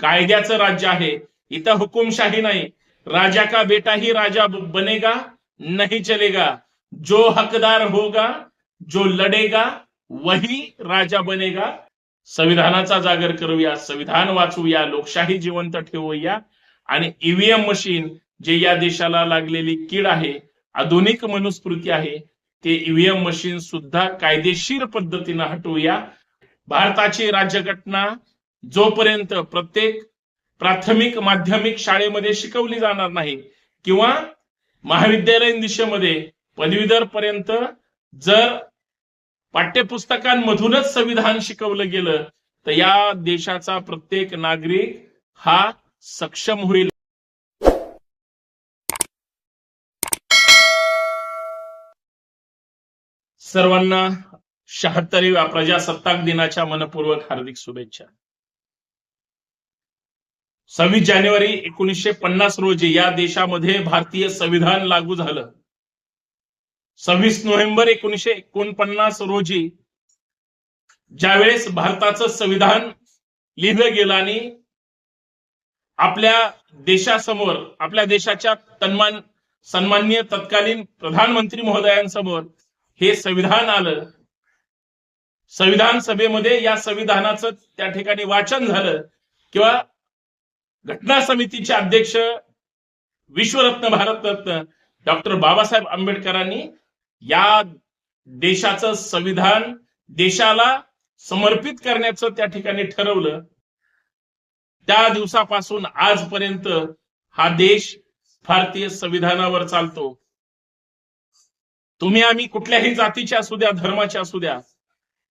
कायद्याचं राज्य आहे. इथं हुकुमशाही नाही. राजा का बेटा ही राजा बनेगा? नहीं चलेगा. जो हकदार होगा जो लढेगा वही राजा बनेगा. संविधानाचा जागर करूया संविधान वाचूया लोकशाही जिवंत ठेवूया. आणि ईव्हीएम मशीन जे या देशाला लागलेली कीड आहे आधुनिक मनुस्मृती आहे ते ईव्हीएम मशीन सुद्धा कायदेशीर पद्धतीनं हटवूया. भारताची राज्यघटना जोपर्यंत प्रत्येक प्राथमिक माध्यमिक शाळेमध्ये शिकवली जाणार नाही किंवा महाविद्यालयीन दिशेमध्ये पदवीधर पर्यंत जर पाठ्यपुस्तकांमधूनच संविधान शिकवलं गेलं तर या देशाचा प्रत्येक नागरिक हा सक्षम होईल. सर्वांना शहात्तरीव्या प्रजासत्ताक दिनाच्या मनपूर्वक हार्दिक शुभेच्छा. सव्वीस जानेवारी एकोणीसशे पन्नास रोजी या देशामध्ये भारतीय संविधान लागू झालं. सव्वीस नोव्हेंबर एकोणीसशे एकोणपन्नास रोजी ज्यावेळेस भारताचं संविधान लिहिलं गेलं आणि आपल्या देशासमोर आपल्या देशाच्या तन्मान सन्माननीय तत्कालीन प्रधानमंत्री महोदयांसमोर हे संविधान आलं. संविधान सभेमध्ये या संविधानाचं त्या ठिकाणी वाचन झालं किंवा घटना समितीचे अध्यक्ष विश्वरत्न भारतरत्न डॉक्टर बाबासाहेब आंबेडकरांनी या देशाचं संविधान देशाला समर्पित करण्याचं त्या ठिकाणी ठरवलं. त्या दिवसापासून आजपर्यंत हा देश भारतीय संविधानावर चालतो. तुम्ही आम्ही कुठल्याही जातीचे असू द्या धर्माचे असू द्या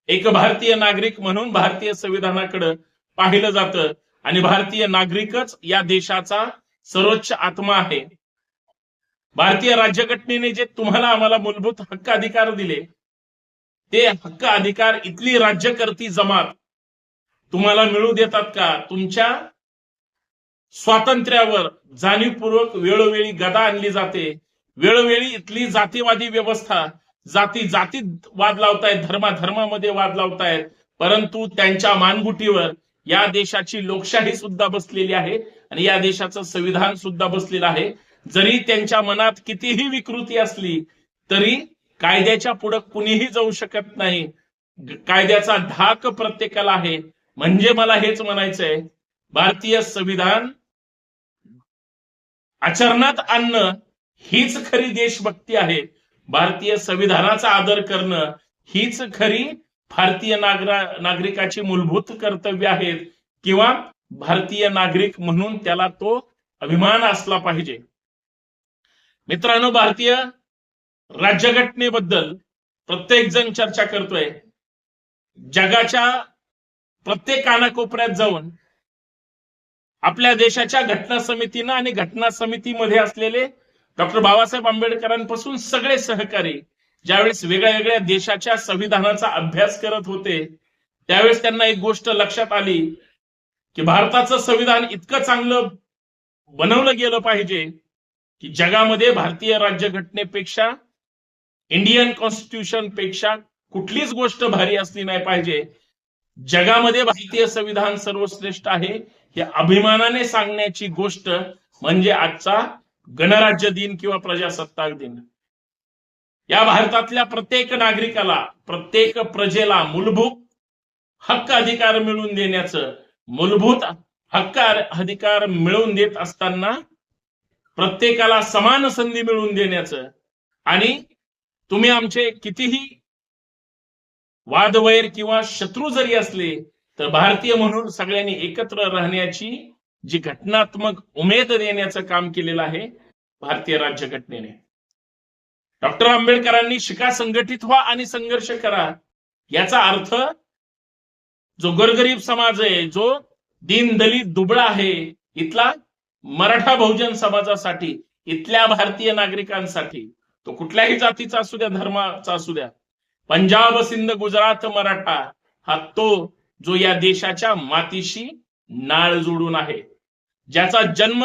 एक भारतीय नागरिक म्हणून भारतीय संविधानाकडे पाहिलं जातं. आणि भारतीय नागरिकच या देशाचा सर्वोच्च आत्मा आहे. भारतीय राज्यघटनेने जे तुम्हाला आम्हाला मूलभूत हक्क अधिकार दिले ते हक्क अधिकार इथली राज्यकर्ती जमात तुम्हाला मिळू देतात का? तुमच्या स्वातंत्र्यावर जाणीवपूर्वक वेळोवेळी गदा आणली जाते. वेळोवेळी इथली जातीवादी व्यवस्था जाती जातीत वाद लावतायत धर्मा धर्मामध्ये वाद लावतायत. परंतु त्यांच्या मानगुटीवर या देशाची लोकशाही सुद्धा बसलेली आहे आणि या देशाचं संविधान सुद्धा बसलेलं आहे. जरी त्यांच्या मनात कितीही विकृती असली तरी कायद्याच्या पुढे कुणीही जाऊ शकत नाही. कायद्याचा धाक प्रत्येकाला आहे. म्हणजे मला हेच म्हणायचंय भारतीय संविधान आचरणात आणणं हीच खरी देशभक्ती आहे. भारतीय संविधानाचा आदर करणं हीच खरी भारतीय नागरा नागरिकाची मूलभूत कर्तव्य आहेत किंवा भारतीय नागरिक म्हणून त्याला तो अभिमान असला पाहिजे. मित्रांनो भारतीय राज्यघटनेबद्दल प्रत्येक जण चर्चा करतोय. जगाच्या प्रत्येक कानाकोपऱ्यात जाऊन आपल्या देशाच्या घटना समितीनं आणि घटना समितीमध्ये असलेले डॉक्टर बाबासाहेब आंबेडकरांपासून सगळे सहकारी ज्यावेळेस वेगळ्या वेगळ्या देशाच्या संविधानाचा अभ्यास करत होते त्यावेळेस त्यांना एक गोष्ट लक्षात आली की भारताचं संविधान इतकं चांगलं बनवलं गेलं पाहिजे की जगामध्ये भारतीय राज्यघटनेपेक्षा इंडियन कॉन्स्टिट्यूशनपेक्षा कुठलीच गोष्ट भारी असली नाही पाहिजे. जगामध्ये भारतीय संविधान सर्वश्रेष्ठ आहे हे अभिमानाने सांगण्याची गोष्ट म्हणजे आजचा गणराज्य दिन किंवा प्रजासत्ताक दिन. या भारतातल्या प्रत्येक नागरिकाला प्रत्येक प्रजेला मूलभूत हक्क अधिकार मिळवून देण्याचं मूलभूत हक्क अधिकार मिळवून देत असताना प्रत्येकाला समान संधी मिळवून देण्याचं आणि तुम्ही आमचे कितीही वादवैर किंवा शत्रू जरी असले तर भारतीय म्हणून सगळ्यांनी एकत्र राहण्याची जी घटनात्मक उमेद देण्याचं काम केलेलं आहे भारतीय राज्यघटनेने. डॉक्टर आंबेडकरांनी शिका संघटित व्हा आणि संघर्ष करा. याचा अर्थ जो गोरगरीब समाज आहे जो दीन दलित दुबळा आहे इथला मराठा बहुजन समाजासाठी इथल्या भारतीय नागरिकांसाठी तो कुठल्याही जातीचा असू द्या धर्माचा असू द्या पंजाब सिंध गुजरात मराठा हा तो जो या देशाच्या मातीशी नाळ जोडून आहे. ज्याचा जन्म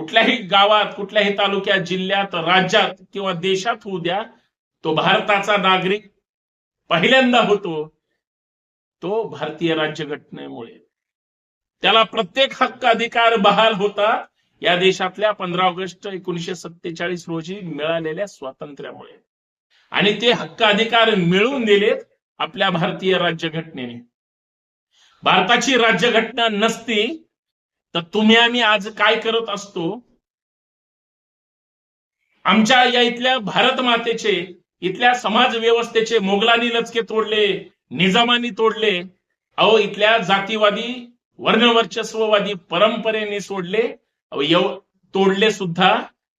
कुठल्याही गावात कुठल्याही तालुक्यात जिल्ह्यात राज्यात किंवा देशात होऊ द्या तो भारताचा नागरिक पहिल्यांदा होतो तो भारतीय राज्यघटनेमुळे. त्याला प्रत्येक हक्क अधिकार बहाल होता या देशातल्या पंधरा ऑगस्ट एकोणीशे सत्तेचाळीस रोजी मिळालेल्या स्वातंत्र्यामुळे. आणि ते हक्क अधिकार मिळवून दिलेत आपल्या भारतीय राज्यघटनेने. भारताची राज्यघटना नसती तर तुम्ही आम्ही आज काय करत असतो? आमच्या या इथल्या भारत मातेचे इथल्या समाज व्यवस्थेचे मोगलांनी लचके तोडले निजामानी तोडले अहो इथल्या जातीवादी वर्णवर्चस्ववादी परंपरेने सोडले अहो एव तोडले सुद्धा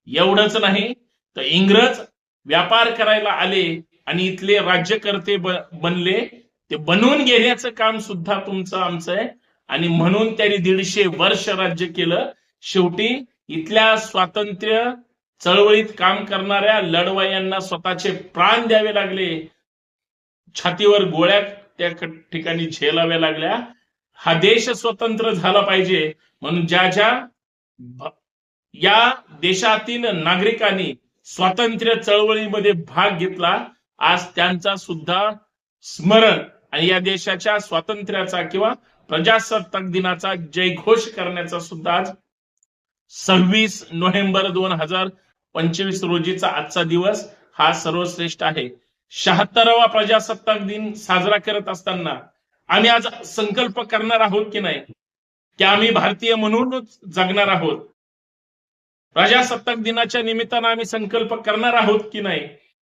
एवढंच नाही. तर इंग्रज व्यापार करायला आले आणि इथले राज्यकर्ते बनले ते बनवून घेण्याचं काम सुद्धा तुमचं आमचं आहे. आणि म्हणून त्यांनी दीडशे वर्ष राज्य केलं. शेवटी इथल्या स्वातंत्र्य चळवळीत काम करणाऱ्या लढवायांना स्वतःचे प्राण द्यावे लागले. छातीवर गोळ्या त्या ठिकाणी झेलाव्या लागल्या. हा देश स्वतंत्र झाला पाहिजे. म्हणून ज्या ज्या या देशातील नागरिकांनी स्वातंत्र्य चळवळीमध्ये भाग घेतला आज त्यांचा सुद्धा स्मरण आणि या देशाच्या स्वातंत्र्याचा किंवा प्रजासत्ताक दिनाचा जयघोष करण्याचा सुद्धा आज सव्वीस नोव्हेंबर दोन हजार पंचवीस रोजीचा आजचा दिवस हा सर्वश्रेष्ठ आहे. शहात्तरावा प्रजासत्ताक दिन साजरा करत असताना आम्ही आज संकल्प करणार आहोत की नाही? की आम्ही भारतीय म्हणूनच जगणार आहोत. प्रजासत्ताक दिनाच्या निमित्तानं आम्ही संकल्प करणार आहोत की नाही?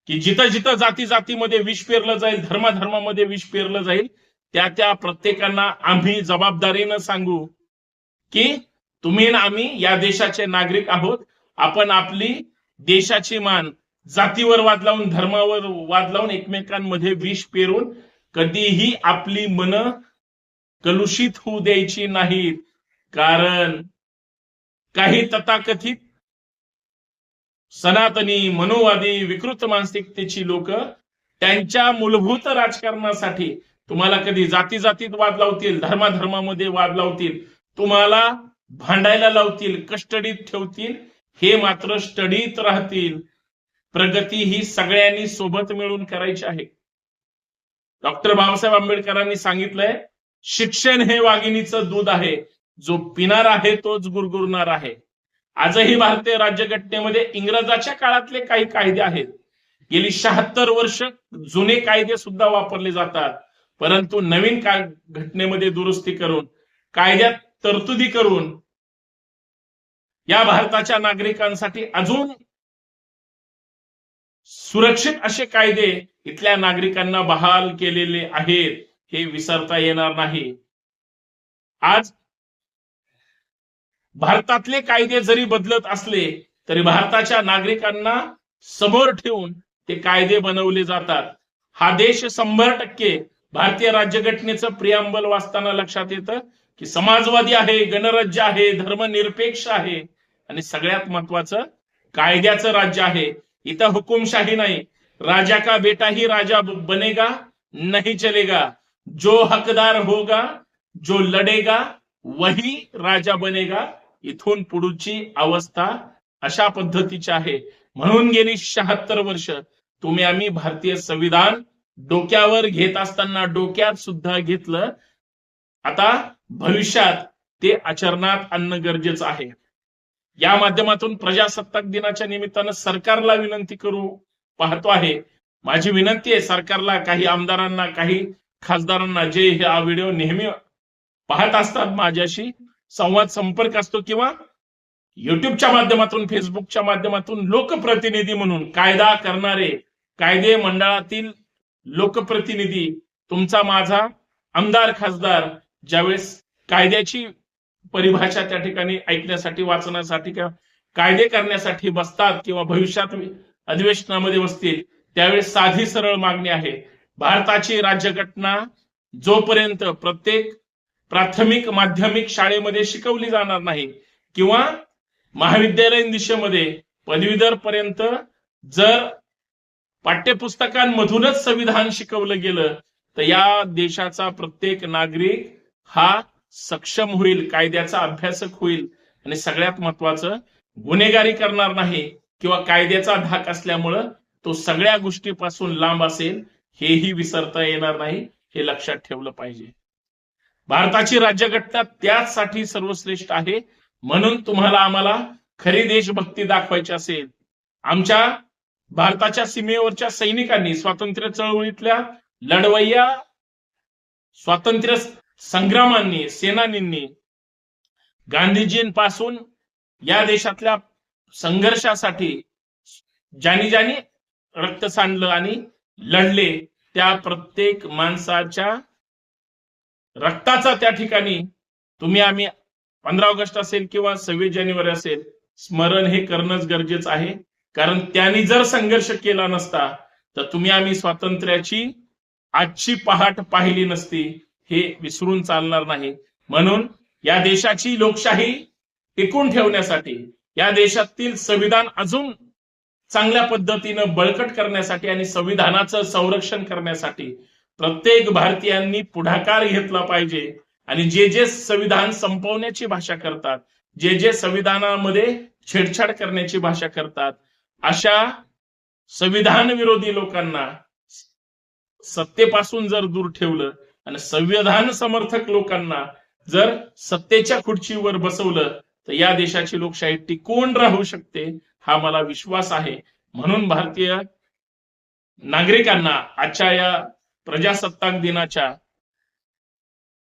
की जिथं जिथं जाती जातीमध्ये विष पेरलं जाईल धर्माधर्मामध्ये विष पेरलं जाईल त्या त्या प्रत्येकांना आम्ही जबाबदारीनं सांगू की तुम्ही ना आम्ही या देशाचे नागरिक आहोत. आपण आपली देशाची मान जातीवर वाद लावून धर्मावर वाद लावून एकमेकांमध्ये विष पेरून कधीही आपली मन कलुषित होऊ द्यायची नाहीत. कारण काही तथाकथित सनातनी मनोवादी विकृत मानसिकतेची लोक त्यांच्या मूलभूत राजकारणासाठी तुम्हाला कधी जाती जातीत वाद लावतील धर्माधर्मामध्ये वाद लावतील तुम्हाला भांडायला लावतील कस्टडीत ठेवतील हे मात्र स्टडीत राहतील. प्रगती ही सगळ्यांनी सोबत मिळून करायची आहे. डॉक्टर बाबासाहेब आंबेडकरांनी सांगितलंय शिक्षण हे वाघिणीचं दूध आहे. जो पिणार आहे तोच गुरगुरणार आहे. आजही भारतीय राज्यघटनेमध्ये इंग्रजाच्या काळातले काही कायदे आहेत. गेली शहात्तर वर्ष जुने कायदे सुद्धा वापरले जातात. परंतु नवीन का घटनेमध्ये दुरुस्ती करून कायद्यात तरतुदी करून या भारताच्या नागरिकांसाठी अजून सुरक्षित असे कायदे इथल्या नागरिकांना बहाल केलेले आहेत हे विसरता येणार नाही. आज भारतातले कायदे जरी बदलत असले तरी भारताच्या नागरिकांना समोर ठेवून ते कायदे बनवले जातात. हा देश शंभर टक्के भारतीय राज्यघटनेचं प्रियांबल वाचताना लक्षात येतं की समाजवादी आहे गणराज्य आहे धर्मनिरपेक्ष आहे आणि सगळ्यात महत्वाचं कायद्याचं राज्य आहे. इथं हुकुमशाही नाही. राजा का बेटा ही राजा बनेगा नहीं चलेगा. जो हकदार होगा जो लढेगा वही राजा बनेगा. इथून पुढची अवस्था अशा पद्धतीची आहे. म्हणून गेली शहात्तर वर्ष. तुम्ही आम्ही भारतीय संविधान डोक्यावर घेत असताना डोक्यात सुद्धा घेतलं. आता भविष्यात ते आचरणात आणणं गरजेचं आहे. या माध्यमातून प्रजासत्ताक दिनाच्या निमित्तानं सरकारला विनंती करू पाहतो आहे. माझी विनंती आहे सरकारला काही आमदारांना काही खासदारांना जे हा व्हिडिओ नेहमी पाहत असतात माझ्याशी संवाद संपर्क असतो किंवा युट्यूबच्या माध्यमातून फेसबुकच्या माध्यमातून लोकप्रतिनिधी म्हणून कायदा करणारे कायदे मंडळातील लोकप्रतिनिधी तुमचा माझा आमदार खासदार ज्यावेळेस कायद्याची परिभाषा त्या ठिकाणी ऐकण्यासाठी वाचण्यासाठी किंवा कायदे करण्यासाठी बसतात किंवा भविष्यात अधिवेशनामध्ये बसतील त्यावेळेस साधी सरळ मागणी आहे. भारताची राज्यघटना जोपर्यंत प्रत्येक प्राथमिक माध्यमिक शाळेमध्ये शिकवली जाणार नाही किंवा महाविद्यालयीन दिशेमध्ये पदवीधर पर्यंत जर पाठ्यपुस्तकांमधूनच संविधान शिकवलं गेलं तर या देशाचा प्रत्येक नागरिक हा सक्षम होईल कायद्याचा अभ्यासक होईल. आणि सगळ्यात महत्वाचं गुन्हेगारी करणार नाही किंवा कायद्याचा धाक असल्यामुळं तो सगळ्या गोष्टीपासून लांब असेल हेही विसरता येणार नाही हे लक्षात ठेवलं पाहिजे. भारताची राज्यघटना त्याचसाठी सर्वश्रेष्ठ आहे म्हणून तुम्हाला आम्हाला खरी देशभक्ती दाखवायची असेल. आमच्या भारताच्या सीमेवरच्या सैनिकांनी स्वातंत्र्य चळवळीतल्या लढवय्या स्वातंत्र्य संग्रामांनी सेनानींनी गांधीजींपासून या देशातल्या संघर्षासाठी ज्यानी ज्यानी रक्त सांडलं आणि लढले त्या प्रत्येक माणसाच्या रक्ताचा त्या ठिकाणी तुम्ही आम्ही पंधरा ऑगस्ट असेल किंवा सव्वीस जानेवारी असेल स्मरण हे करणंच गरजेचं आहे. कारण त्यांनी जर संघर्ष केला नसता तर तुम्ही आम्ही स्वातंत्र्याची आजची पहाट पाहिली नसती हे विसरून चालणार नाही. म्हणून या देशाची लोकशाही टिकून ठेवण्यासाठी या देशातील संविधान अजून चांगल्या पद्धतीनं बळकट करण्यासाठी आणि संविधानाचं संरक्षण करण्यासाठी प्रत्येक भारतीयांनी पुढाकार घेतला पाहिजे. आणि जे जे संविधान संपवण्याची भाषा करतात जे जे संविधानामध्ये छेडछाड करण्याची भाषा करतात अशा संविधान विरोधी लोकांना सत्तेपासून जर दूर ठेवलं आणि संविधान समर्थक लोकांना जर सत्तेच्या खुर्चीवर बसवलं तर या देशाची लोकशाही टिकून राहू शकते हा मला विश्वास आहे. म्हणून भारतीय नागरिकांना आजच्या या प्रजासत्ताक दिनाच्या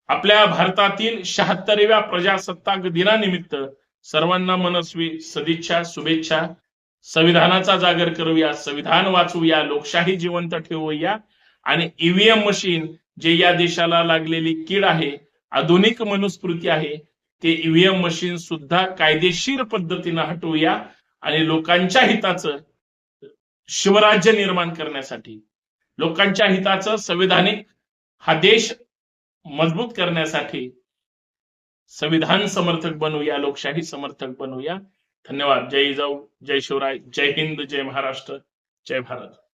आपल्या भारतातील शहात्तरव्या प्रजासत्ताक दिनानिमित्त सर्वांना मनस्वी सदिच्छा शुभेच्छा. संविधानाचा जागर करूया संविधान वाचूया लोकशाही जिवंत ठेवूया. आणि ईव्हीएम मशीन जे या देशाला लागलेली कीड आहे आधुनिक मनुस्मृती आहे ते ईव्हीएम मशीन सुद्धा कायदेशीर पद्धतीनं हटवूया आणि लोकांच्या हिताचं शिवराज्य निर्माण करण्यासाठी लोकांच्या हिताचं संविधानिक हा देश मजबूत करण्यासाठी संविधान समर्थक बनूया लोकशाही समर्थक बनूया. धन्यवाद. जय जाऊ जय शिवराय जय हिंद जय महाराष्ट्र जय भारत.